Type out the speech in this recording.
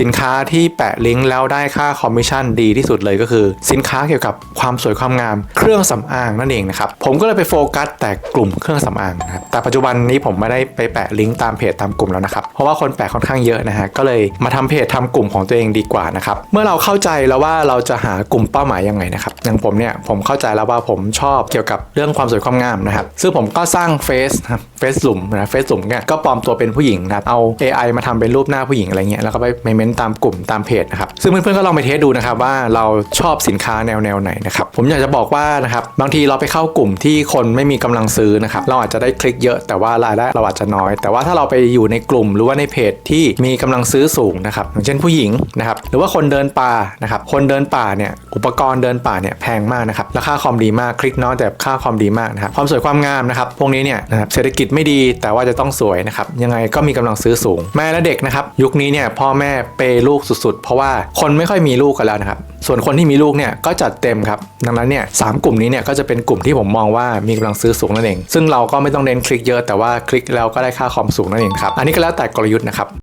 สินค้าที่แปะลิงก์แล้วได้ค่าคอมมิชชั่นดีที่สุดเลยก็คือ สินค้าเกี่ยวกับความสวยความงาม เครื่องสำอางนั่นเองนะครับ ผมก็เลยไปโฟกัสแต่กลุ่มเครื่องสำอางนะครับแต่ปัจจุบันนี้ผมไม่ได้ไปแปะลิงก์ตามเพจตามกลุ่มแล้วนะครับ เพราะว่าคนแปะค่อนข้างเยอะนะฮะก็เลยมาทำเพจทำกลุ่มของตัวเองดีกว่านะครับเมื่อเราเข้าใจแล้วว่าเราจะหากลุ่มเป้าหมายยังไงนะครับอย่างผมเนี่ยผมเข้าใจแล้วว่าผมชอบเกี่ยวกับเรื่องความสวยความงามนะครับซึ่งผมก็สร้างเฟซนะครับเฟซหลุมนะเฟซหลุมเนี่ยก็ปลอมตัวเป็นผู้หญิงนะครับเอา AI มาทำเป็นรูปหน้าผู้หญิงอะไรเงี้ยแล้วก็ไปเมนต์ตามกลุ่มตามเพจนะครับซึ่งเพื่อนๆก็ลองไปเทสดูนะครับว่าเราชอบสินค้าแนวแนวไหนนะครับผมอยากจะบอกว่านะครับบางทีเราไปเข้ากลุ่มที่คนไม่มีกำลังซื้อนะครับเราอาจจะได้คลิกเยอะแต่ว่ารายได้เราอาจจะน้อย แต่ว่าถ้าเราไปอยู่ในกลุ่มหรือว่าในเพจที่มีกำลังซื้อสูงนะครับอย่างเช่นผู้หญิงนะครับหรือว่าคนเดินป่านะครับคนเดินป่าเนี่ยอุปกรณ์เดินป่าเนี่ยแพงมากนะครับราคาคอมดีมากคลิกน้อยแต่ค่าคอมดีมากนะครับความสวยความงามนะครับพวกนี้เนี่ยนะครับเศรษฐกิจไม่ดีแต่ว่าจะต้องสวยนะครับยังไงก็มีกำลังซื้อสูง แม่และเด็กนะครับยุคนี้เนี่ยพ่อแม่เปลูกสุดๆ เพราะว่าคนไม่ค่อยมีลูกกันแล้วนะครับ ส่วนคนที่มีลูกเนี่ยก็จัดเต็มครับ ดังนั้นเนี่ยสามกลุ่มนี้เนี่ยก็จะเป็นกลุ่มที่ผมมองว่ามีกำลังซื้อสูงนั่นเอง ซึ่งเราก็ไม่ต้องเน้นคลิกเยอะแต่ว่าคลิกแล้วก็ได้ค่าคอมสูงนั่นเองครับ อันนี้ก็แล้วแต่กลยุทธ์นะครับ